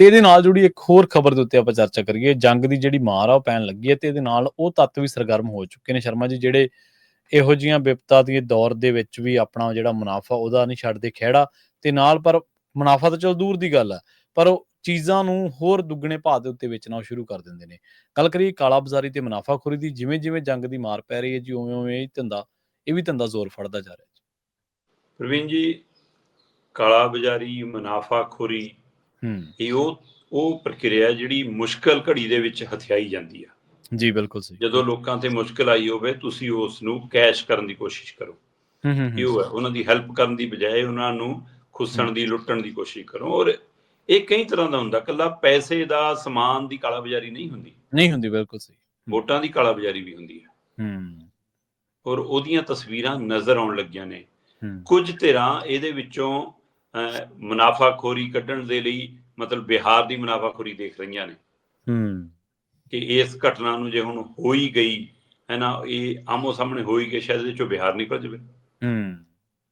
ਤੇ ਇਹਦੇ ਨਾਲ ਜੁੜੀ ਇੱਕ ਹੋਰ ਖਬਰ ਦੇ ਉੱਤੇ ਆਪਾਂ ਚਰਚਾ ਕਰੀਏ। ਜੰਗ ਦੀ ਜਿਹੜੀ ਮਾਰ ਆ, ਉਹ ਪੈਣ ਲੱਗੀ ਹੈ ਤੇ ਇਹਦੇ ਨਾਲ ਉਹ ਤੱਤ ਵੀ ਸਰਗਰਮ ਹੋ ਚੁੱਕੇ ਨੇ। ਸ਼ਰਮਾ ਜੀ, ਜਿਹੜੇ ਇਹੋ ਜੀਆਂ ਵਿਪਤਾ ਦੇ ਦੌਰ ਦੇ ਵਿੱਚ ਵੀ ਆਪਣਾ ਜਿਹੜਾ ਮੁਨਾਫਾ, ਉਹਦਾ ਨਹੀਂ ਛੱਡਦੇ ਖਿਹੜਾ ਤੇ ਨਾਲ ਪਰ ਮੁਨਾਫਾ ਤਾਂ ਚਲੋ ਦੂਰ ਦੀ ਗੱਲ ਹੈ ਪਰ ਉਹ ਚੀਜ਼ਾਂ ਨੂੰ ਹੋਰ ਦੁੱਗਣੇ ਭਾਅ ਦੇ ਉੱਤੇ ਵੇਚਣਾ ਸ਼ੁਰੂ ਕਰ ਦਿੰਦੇ ਨੇ। ਗੱਲ ਕਰੀਏ ਕਾਲਾ ਬਾਜ਼ਾਰੀ ਤੇ ਮੁਨਾਫਾਖੋਰੀ ਦੀ ਜਿਵੇਂ ਜਿਵੇਂ ਜੰਗ ਦੀ ਮਾਰ ਪੈ ਰਹੀ ਹੈ ਜੀ ਉਵੇਂ ਉਵੇਂ ਇਹ ਧੰਦਾ, ਇਹ ਵੀ ਧੰਦਾ ਜ਼ੋਰ ਫੜਦਾ ਜਾ ਰਿਹਾ ਹੈ ਪ੍ਰਵੀਨ ਜੀ, ਕਾਲਾ ਬਾਜ਼ਾਰੀ ਮੁਨਾਫਾਖੋਰੀ ਹੂੰ ਇਹ ਉਹ ਉਹ ਪ੍ਰਕਿਰਿਆ ਜਿਹੜੀ ਮੁਸ਼ਕਲ ਘੜੀ ਦੇ ਵਿੱਚ ਹਥਿਆਈ ਜਾਂਦੀ ਆ। ਜੀ ਬਿਲਕੁਲ ਸਹੀ। ਜਦੋਂ ਲੋਕਾਂ ਤੇ ਮੁਸ਼ਕਲ ਆਈ ਹੋਵੇ ਤੁਸੀਂ ਉਸ ਨੂੰ ਕੈਸ਼ ਕਰਨ ਦੀ ਕੋਸ਼ਿਸ਼ ਕਰੋ। ਹੂੰ ਹੂੰ ਇਹ ਹੈ ਉਹਨਾਂ ਦੀ ਹੈਲਪ ਕਰਨ ਦੀ ਬਜਾਏ ਉਹਨਾਂ ਨੂੰ ਖੁੱਸਣ ਦੀ ਲੁੱਟਣ ਦੀ ਕੋਸ਼ਿਸ਼ ਕਰੋ। ਔਰ ਇਹ ਕਈ ਤਰ੍ਹਾਂ ਦਾ ਹੁੰਦਾ ਕੱਲਾ ਪੈਸੇ ਦਾ ਸਮਾਨ ਦੀ ਕਾਲਾ ਬਾਜ਼ਾਰੀ ਨਹੀਂ ਹੁੰਦੀ। ਨਹੀਂ ਹੁੰਦੀ ਬਿਲਕੁਲ ਸਹੀ। ਵੋਟਾਂ ਦੀ ਕਾਲਾ ਬਾਜ਼ਾਰੀ ਵੀ ਹੁੰਦੀ ਹੈ। ਹੂੰ। ਔਰ ਉਹਦੀਆਂ ਤਸਵੀਰਾਂ ਨਜ਼ਰ ਆਉਣ ਲੱਗੀਆਂ ਨੇ। ਕੁਝ ਧਿਰਾਂ ਇਹਦੇ ਵਿੱਚੋਂ ਅਹ, ਮੁਨਾਫਾਖੋਰੀ ਕੱਢਣ ਦੇ ਲਈ ਮਤਲਬ ਬਿਹਾਰ ਦੀ ਮੁਨਾਫਾਖੋਰੀ ਦੇਖ ਰਹੀਆਂ ਨੇ। ਹੂੰ। ਕਿ ਇਸ ਘਟਨਾ ਨੂੰ ਜੇ ਹੁਣ ਹੋ ਹੀ ਗਈ ਹੈ ਨਾ ਇਹ ਆਮੋ ਸਾਹਮਣੇ ਹੋ ਹੀ ਗਈ ਸ਼ਾਇਦ ਇਹਦੇ ਚੋਂ ਬਿਹਾਰ ਨਿਕਲ ਜਾਵੇ। ਹੂੰ।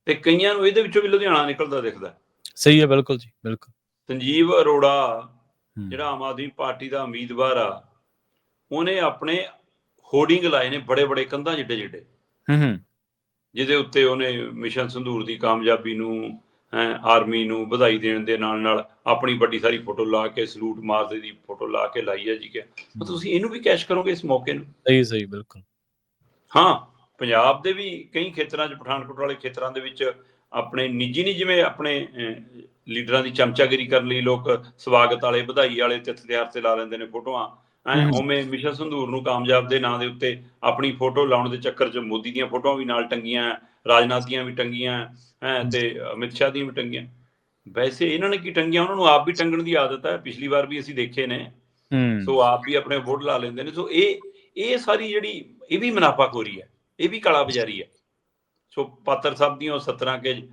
ਤੇ ਕਈਆਂ ਨੂੰ ਇਹਦੇ ਵਿੱਚੋਂ ਵੀ ਲੁਧਿਆਣਾ ਨਿਕਲਦਾ ਦਿਖਦਾ। ਸਹੀ ਹੈ ਬਿਲਕੁਲ ਜੀ ਬਿਲਕੁਲ। ਸੰਜੀਵ ਅਰੋੜਾ ਜਿਹੜਾ ਆਮ ਆਦਮੀ ਪਾਰਟੀ ਦਾ ਉਮੀਦਵਾਰ ਆ ਉਹਨੇ ਆਪਣੇ ਹੋਰਡਿੰਗ ਲਾਏ ਨੇ ਬੜੇ ਬੜੇ ਕੰਧਾਂ ਜਿੱਡੇ ਜਿੱਡੇ ਹੂੰ ਹੂੰ। ਜਿਹਦੇ ਉੱਤੇ ਉਹਨੇ ਮਿਸ਼ਨ ਸੰਧੂਰ ਦੀ ਕਾਮਯਾਬੀ ਨੂੰ ਆਰਮੀ ਨੂੰ ਵਧਾਈ ਦੇਣ ਦੇ ਨਾਲ ਨਾਲ ਆਪਣੀ ਵੱਡੀ ਸਾਰੀ ਫੋਟੋ ਲਾ ਕੇ ਸਲੂਟ ਮਾਰਦੇ ਦੀ ਫੋਟੋ ਲਾ ਕੇ ਲਾਈ ਹੈ ਜੀ ਕਿ। ਤੁਸੀਂ ਇਹਨੂੰ ਵੀ ਕੈਸ਼ ਕਰੋਗੇ ਇਸ ਮੌਕੇ ਨੂੰ? ਸਹੀ ਸਹੀ ਬਿਲਕੁਲ। ਹਾਂ ਪੰਜਾਬ ਦੇ ਵੀ ਕਈ ਖੇਤਰਾਂ 'ਚ ਪਠਾਨਕੋਟ ਵਾਲੇ ਖੇਤਰਾਂ ਦੇ ਵਿੱਚ ਆਪਣੇ ਨਿੱਜੀ ਨਹੀਂ ਜਿਵੇਂ ਆਪਣੇ ਲੀਡਰਾਂ ਦੀ ਚਮਚਾਗਿਰੀ ਕਰਨ ਲਈ ਲੋਕ ਸਵਾਗਤ ਵਾਲੇ ਵਧਾਈ ਵਾਲੇ ਤਿੱਥ ਤਿਉਹਾਰ ਤੇ ਲਾ ਲੈਂਦੇ ਨੇ ਫੋਟੋਆਂ। ਐ। ਉਵੇਂ ਮਿਸ਼ਨ ਸੰਧੂਰ ਨੂੰ ਕਾਮਯਾਬ ਦੇ ਨਾਂ ਦੇ ਉੱਤੇ ਆਪਣੀ ਫੋਟੋ ਲਾਉਣ ਦੇ ਚੱਕਰ 'ਚ ਮੋਦੀ ਦੀਆਂ ਫੋਟੋਆਂ ਵੀ ਨਾਲ ਟੰਗੀਆਂ ਰਾਜਨਾਥ ਦੀਆਂ ਵੀ ਟੰਗੀਆਂ ਹੈ ਤੇ ਅਮਿਤ ਸ਼ਾਹ ਦੀਆਂ ਵੀ ਟੰਗੀਆਂ। ਵੈਸੇ ਇਹਨਾਂ ਨੇ ਕੀ ਟੰਗੀਆਂ? ਉਹਨਾਂ ਨੂੰ ਆਪ ਵੀ ਟੰਗਣ ਦੀ ਆਦਤ ਹੈ। ਪਿਛਲੀ ਵਾਰ ਵੀ ਅਸੀਂ ਦੇਖੇ ਨੇ। ਹੂੰ। ਸੋ ਆਪ ਵੀ ਆਪਣੇ ਵੋਟ ਲਾ ਲੈਂਦੇ ਨੇ। ਸੋ ਇਹ ਇਹ ਸਾਰੀ ਜਿਹੜੀ ਇਹ ਵੀ ਮੁਨਾਫਾਖੋਰੀ ਹੈ। ਇਹ ਵੀ ਕਾਲਾ ਬਾਜ਼ਾਰੀ ਹੈ। ਸੋ ਪਾਤਰ ਸਾਹਿਬ ਦੀਆਂ ਉਹ 17 ਕੇ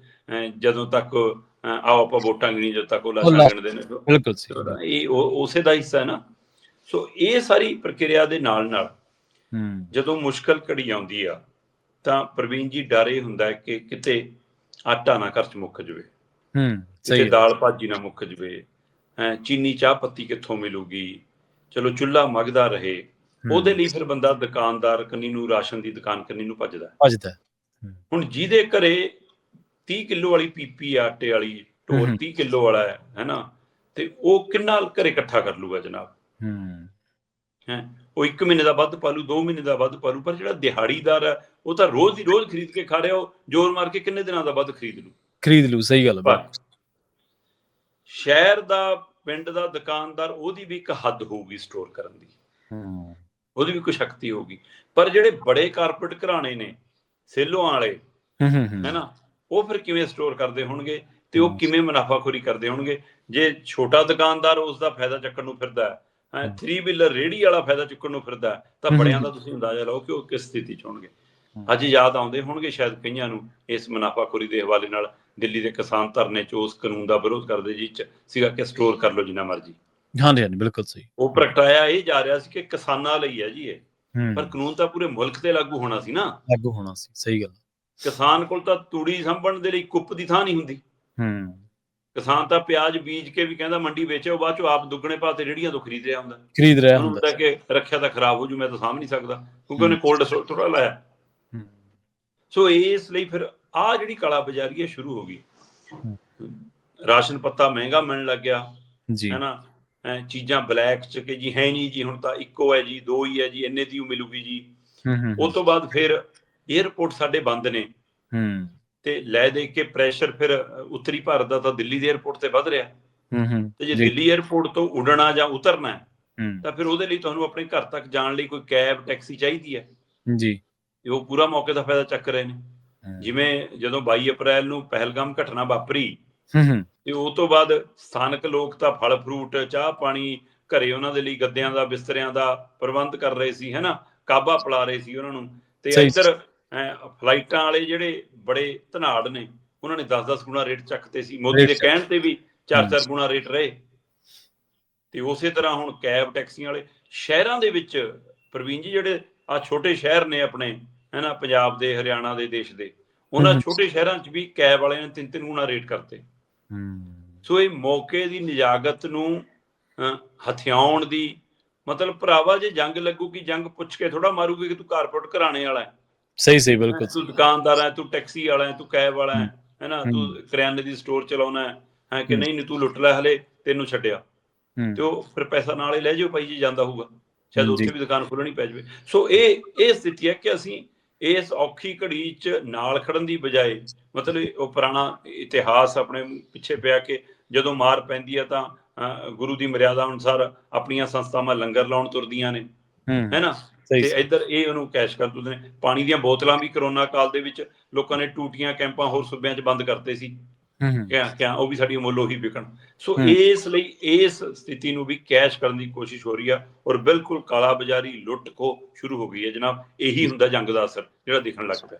ਜਦੋਂ ਤੱਕ ਆਓ ਆਪਾਂ ਵੋਟਾਂ ਗਿਣੀ ਜਦੋਂ ਤੱਕ ਉਹ ਲਾਸ਼ਾਂ ਗਿਣਦੇ ਨੇ। ਬਿਲਕੁਲ ਸਹੀ ਇਹ ਉਸੇ ਦਾ ਹਿੱਸਾ ਹੈ ਨਾ। ਸੋ ਇਹ ਸਾਰੀ ਪ੍ਰਕਿਰਿਆ ਦੇ ਨਾਲ ਨਾਲ ਹੂੰ। ਜਦੋਂ ਮੁਸ਼ਕਲ ਘੜੀ ਆਉਂਦੀ ਆ ਤਾਂ ਪ੍ਰਵੀਨ ਜੀ ਡਰ ਹੁੰਦਾ ਹੈ ਕਿ ਕਿਤੇ ਆਟਾ ਨਾ ਘਰ ਚ ਮੁੱਕ ਜਵੇ। ਹੂੰ ਸਹੀ। ਦਾਲ ਭਾਜੀ ਨਾ ਮੁੱਕ ਜਵੇ। ਹੈਂ ਚੀਨੀ ਚਾਹ ਪੱਤੀ ਕਿੱਥੋਂ ਮਿਲੂਗੀ? ਚਲੋ ਚੁੱਲ੍ਹਾ ਮਗਦਾ ਰਹੇ। ਉਹਦੇ ਲਈ ਫਿਰ ਬੰਦਾ ਦੁਕਾਨਦਾਰ ਕੰਨੀ ਨੂੰ ਰਾਸ਼ਨ ਦੀ ਦੁਕਾਨ ਕੰਨੀ ਨੂੰ ਭੱਜਦਾ। ਭੱਜਦਾ। ਹੁਣ ਜਿਹਦੇ ਘਰੇ 30 ਕਿਲੋ ਵਾਲੀ ਪੀਪੀ ਆਟੇ ਵਾਲੀ ਟੋਰ ਹਮ। 30 ਕਿਲੋ ਵਾਲਾ ਹੈ ਹੈਨਾ? ਤੇ ਉਹ ਕਿੰਨਾ ਘਰੇ ਇਕੱਠਾ ਕਰ ਲੂਗਾ ਜਨਾਬ? ਹੂੰ। ਹੈ ਉਹ 1 ਮਹੀਨੇ ਦਾ ਵੱਧ ਪਾਲੂ 2 ਮਹੀਨੇ ਦਾ ਵੱਧ ਪਾਲੂ ਪਰ ਜਿਹੜਾ ਦਿਹਾੜੀਦਾਰ ਹੈ ਉਹ ਤਾਂ ਰੋਜ਼ ਦੀ ਰੋਜ਼ ਖਰੀਦ ਕੇ ਖਾ ਰਿਹਾ ਉਹ ਜ਼ੋਰ ਮਾਰ ਕੇ ਕਿੰਨੇ ਦਿਨਾਂ ਦਾ ਵੱਧ ਖਰੀਦ ਲੂ? ਖਰੀਦ ਲੂ ਸਹੀ ਗੱਲ ਪਰ ਸ਼ਹਿਰ ਦਾ ਪਿੰਡ ਦਾ ਦੁਕਾਨਦਾਰ ਉਹਦੀ ਵੀ ਇੱਕ ਹੱਦ ਹੋਊਗੀ ਸਟੋਰ ਕਰਨ ਦੀ। ਹੂੰ। ਉਹਦੀ ਵੀ ਕੋਈ ਸ਼ਕਤੀ ਹੋਊਗੀ। ਪਰ ਜਿਹੜੇ ਬੜੇ ਕਾਰਪੋਰੇਟ ਘਰਾਣੇ ਨੇ ਸੇਲੋਂ ਵਾਲੇ ਹੂੰ ਹੂੰ ਹੈਨਾ ਉਹ ਫਿਰ ਕਿਵੇਂ ਸਟੋਰ ਕਰਦੇ ਹੋਣਗੇ ਤੇ ਉਹ। ਕਿਵੇਂ ਮੁਨਾਫਾਖੋਰੀ ਕਰਦੇ ਹੋਣਗੇ? ਜੇ ਛੋਟਾ ਦੁਕਾਨਦਾਰ ਉਸ ਦਾ ਫਾਇਦਾ ਚੱਕਣ ਨੂੰ ਫਿਰਦਾ ਹੈ। 3 ਵੀਲਰ ਰੇੜੀ ਵਾਲਾ ਫਾਇਦਾ ਚੁੱਕਣ ਨੂੰ ਫਿਰਦਾ ਤਾਂ। ਬੜਿਆਂ ਦਾ ਤੁਸੀਂ ਅੰਦਾਜ਼ਾ ਲਾਓ ਕਿ ਉਹ ਕਿਸ ਸਥਿਤੀ 'ਚ ਹੋਣਗੇ। ਅੱਜ ਯਾਦ ਆਉਂਦੇ ਹੋਣਗੇ ਸ਼ਾਇਦ ਕਈਆਂ ਨੂੰ ਇਸ ਮੁਨਾਫਾਖੋਰੀ ਦੇ ਹਵਾਲੇ ਨਾਲ ਦਿੱਲੀ ਦੇ ਕਿਸਾਨ ਧਰਨੇ 'ਚ ਉਸ ਕਾਨੂੰਨ ਦਾ ਵਿਰੋਧ ਕਰਦੇ ਜੀ ਸੀਗਾ ਕਿ ਸਟੋਰ ਕਰ ਲਓ ਜਿੰਨਾ ਮਰਜ਼ੀ। ਹਾਂਜੀ ਹਾਂਜੀ ਬਿਲਕੁਲ ਸਹੀ। ਉਹ ਪ੍ਰਗਟਾਇਆ ਇਹ ਜਾ ਰਿਹਾ ਸੀ ਕਿ ਕਿਸਾਨਾਂ ਲਈ ਹੈ ਜੀ ਇਹ। ਪਰ ਕਾਨੂੰਨ ਤਾਂ ਪੂਰੇ ਮੁਲਕ ਤੇ ਲਾਗੂ ਹੋਣਾ ਸੀ ਨਾ। ਲਾਗੂ ਹੋਣਾ ਸੀ ਸਹੀ ਗੱਲ ਕਿਸਾਨ ਕੋਲ ਤਾਂ ਤੂੜੀ ਸੰਭਣ ਦੇ ਲਈ ਕੁੱਪ ਦੀ ਥਾਂ ਨਹੀਂ ਹੁੰਦੀ। ਹੂੰ। ਕਿਸਾਨ ਤਾਂ ਪਿਆਜ਼ ਬੀਜ ਕੇ ਵੀ ਕਹਿੰਦਾ ਮੰਡੀ ਵੇਚੇ ਬਾਅਦ ਚੋਂ ਆਪ ਦੁੱਗਣੇ ਭਾਅ ਤੇ ਰੇੜੀਆਂ ਤੋਂ ਖਰੀਦ ਰਿਹਾ ਹੁੰਦਾ। ਖਰੀਦ ਰਿਹਾ ਹੁੰਦਾ ਕਿ ਰੱਖਿਆ ਤਾਂ ਖਰਾਬ ਹੋ ਜੂ ਮੈਂ ਤਾਂ ਸਾਂਭ ਨਹੀਂ ਸਕਦਾ ਕਿਉਂਕਿ ਉਹਨੇ। ਕੋਲਡ ਸਟੋਰ ਥੋੜਾ ਲਾਇਆ। ਸੋ ਇਸ ਲਈ ਫਿਰ ਆ ਜਿਹੜੀ ਕਾਲਾ ਬਾਜ਼ਾਰੀ ਹੈ ਸ਼ੁਰੂ ਹੋ ਗਈ। ਰਾਸ਼ਨ ਪੱਤਾ ਮਹਿੰਗਾ ਮਿਲਣ ਲੱਗ ਗਿਆ। ਜੀ। ਹੈਨਾ? ਚੀਜ਼ਾਂ ਬਲੈਕ ਚ ਕਿ ਜੀ ਹੈ ਨਹੀਂ ਜੀ ਹੁਣ ਤਾਂ ਇੱਕੋ ਹੈ ਜੀ ਦੋ ਹੀ ਹੈ ਜੀ ਇੰਨੇ ਦੀ ਮਿਲੂਗੀ ਜੀ। ਹੂੰ ਹੂੰ ਉਸ ਤੋਂ ਬਾਅਦ ਫਿਰ 에어ਪੋਰਟ ਸਾਡੇ ਬੰਦ ਨੇ। ਹੂੰ। ਤੇ ਲੈ ਦੇ ਕੇ ਪ੍ਰੈਸ਼ਰ ਫਿਰ ਉੱਤਰੀ ਭਾਰਤ ਦਾ ਤਾਂ ਦਿੱਲੀ ਦੇ 에어ਪੋਰਟ ਤੇ ਵੱਧ ਰਿਹਾ। ਹੂੰ ਹੂੰ। ਤੇ ਜੇ ਦਿੱਲੀ 에어ਪੋਰਟ ਤੋਂ ਉਡਣਾ ਜਾਂ ਉਤਰਨਾ ਤਾਂ ਫਿਰ ਉਹਦੇ ਲਈ ਤੁਹਾਨੂੰ ਆਪਣੇ ਘਰ ਤੱਕ ਜਾਣ ਲਈ ਕੋਈ ਕੈਬ ਟੈਕਸੀ ਚਾਹੀਦੀ ਹੈ। ਜੀ। ਉਹ ਪੂਰਾ ਮੌਕੇ ਦਾ ਫਾਇਦਾ ਚੱਕ ਰਹੇ ਨੇ। ਜਿਵੇਂ ਜਦੋਂ 22 ਅਪ੍ਰੈਲ ਨੂੰ ਪਹਿਲਗਾਮ ਘਟਨਾ ਵਾਪਰੀ ਹੂੰ ਤੇ ਉਸ ਤੋਂ ਬਾਅਦ ਸਥਾਨਕ ਲੋਕ ਤਾਂ ਫਲ ਫਰੂਟ ਚਾਹ ਪਾਣੀ ਘਰੇ ਉਹਨਾਂ ਦੇ ਲਈ ਗੱਦਿਆਂ ਦਾ ਬਿਸਤਰਿਆਂ ਦਾ ਪ੍ਰਬੰਧ ਕਰ ਰਹੇ ਸੀ ਹੈਨਾ? ਕਾਬਾ ਪਲਾ ਰਹੇ ਸੀ ਉਹਨਾਂ ਨੂੰ। ਤੇ ਇੱਧਰ ਫਲਾਈਟਾਂ ਵਾਲੇ ਜਿਹੜੇ ਬੜੇ ਧਨਾੜ ਨੇ। ਉਹਨਾਂ ਨੇ 10-10 ਗੁਣਾ ਰੇਟ ਚੱਕਤੇ ਸੀ। ਮੋਦੀ ਦੇ ਕਹਿਣ ਤੇ ਵੀ 4-4 ਹਮ। ਗੁਣਾ ਰੇਟ ਰਹੇ। ਤੇ ਉਸੇ ਤਰ੍ਹਾਂ ਹੁਣ ਕੈਬ ਟੈਕਸੀਆਂ ਵਾਲੇ ਸ਼ਹਿਰਾਂ ਦੇ ਵਿੱਚ ਪ੍ਰਵੀਨ ਜੀ ਜਿਹੜੇ ਆ ਛੋਟੇ ਸ਼ਹਿਰ ਨੇ ਆਪਣੇ ਹੈਨਾ ਪੰਜਾਬ ਦੇ ਹਰਿਆਣਾ ਦੇ ਦੇਸ਼ ਦੇ ਉਹਨਾਂ। ਛੋਟੇ ਸ਼ਹਿਰਾਂ 'ਚ ਵੀ ਕੈਬ ਵਾਲਿਆਂ ਨੇ ਤਿੰਨ ਤਿੰਨ ਗੁਣਾ ਰੇਟ ਕਰਤੇ। ਹੂੰ। ਸੋ ਇਹ ਮੌਕੇ ਦੀ ਨਿਜਾਗਤ ਨੂੰ ਹਥਿਆਉਣ ਦੀ ਮਤਲਬ ਭਰਾਵਾ ਜੇ ਜੰਗ ਲੱਗੂਗੀ ਜੰਗ ਪੁੱਛ ਕੇ ਥੋੜਾ ਮਾਰੂਗੀ ਕਿ ਤੂੰ ਕਾਰਪੋਰੇਟ ਘਰਾਣੇ ਵਾਲਾ ਹੈ। ਸਹੀ ਸਹੀ ਬਿਲਕੁਲ। ਤੂੰ ਦੁਕਾਨਦਾਰ ਹੈ ਤੂੰ ਟੈਕਸੀ ਵਾਲਾ ਹੈ ਤੂੰ ਕੈਬ ਵਾਲਾ ਹੈ। ਹੈਨਾ। ਤੂੰ ਕਰਿਆਨੇ ਦੀ ਸਟੋਰ ਚਲਾਉਣਾ ਹੈ ਹੈ ਕਿ। ਨਹੀਂ ਨਹੀਂ ਤੂੰ ਲੁੱਟ ਲੈ ਹਲੇ ਤੈਨੂੰ ਛੱਡਿਆ। ਤੇ ਉਹ ਫਿਰ ਪੈਸਾ ਨਾਲ ਹੀ ਲੈ ਜਾਓ ਭਾਈ ਜੀ ਜਾਂਦਾ ਹੋਊਗਾ। ਸ਼ਾਇਦ। ਉੱਥੇ ਵੀ ਦੁਕਾਨ ਖੋਲਣੀ ਪੈ ਜਾਵੇ। ਸੋ ਇਹ ਇਹ ਸਥਿਤੀ ਹੈ ਕਿ ਅਸੀਂ ਇਸ ਔਖੀ ਘੜੀ 'ਚ ਨਾਲ ਖੜਨ ਦੀ ਬਜਾਏ ਮਤਲਬ ਉਹ ਪੁਰਾਣਾ ਇਤਿਹਾਸ ਆਪਣੇ ਪਿੱਛੇ ਪਿਆ ਕਿ ਜਦੋਂ ਮਾਰ ਪੈਂਦੀ ਹੈ ਤਾਂ ਗੁਰੂ ਦੀ ਮਰਿਆਦਾ ਅਨੁਸਾਰ ਆਪਣੀਆਂ ਸੰਸਥਾਵਾਂ ਲੰਗਰ ਲਾਉਣ ਤੁਰਦੀਆਂ ਨੇ। ਹੂੰ। ਹੈਨਾ? ਤੇ ਇੱਧਰ ਇਹ ਉਹਨੂੰ ਕੈਸ਼ ਕਰ ਦਿੰਦੇ ਨੇ। ਪਾਣੀ ਦੀਆਂ ਬੋਤਲਾਂ ਵੀ ਕਰੋਨਾ ਕਾਲ ਦੇ ਵਿੱਚ ਲੋਕਾਂ ਨੇ ਟੂਟੀਆਂ ਕੈਂਪਾਂ ਹੋਰ ਸੂਬਿਆਂ 'ਚ ਬੰਦ ਕਰਤੇ ਸੀ। ਹੂੰ ਹੂੰ। ਕਿਆ ਕਿਆ ਉਹ ਵੀ ਸਾਡੀ ਮੁੱਲ ਉਹੀ ਵਿਕਣ। ਸੋ। ਇਸ ਲਈ ਇਸ ਸਥਿਤੀ ਨੂੰ ਵੀ ਕੈਸ਼ ਕਰਨ ਦੀ ਕੋਸ਼ਿਸ਼ ਹੋ ਰਹੀ ਆ ਔਰ ਬਿਲਕੁਲ ਕਾਲਾ ਬਾਜ਼ਾਰੀ ਲੁੱਟ ਖੋ ਸ਼ੁਰੂ ਹੋ ਗਈ ਹੈ ਜਨਾਬ। ਇਹੀ ਹੁੰਦਾ ਜੰਗ ਦਾ ਅਸਰ ਜਿਹੜਾ ਦਿਖਣ ਲੱਗ ਪਿਆ।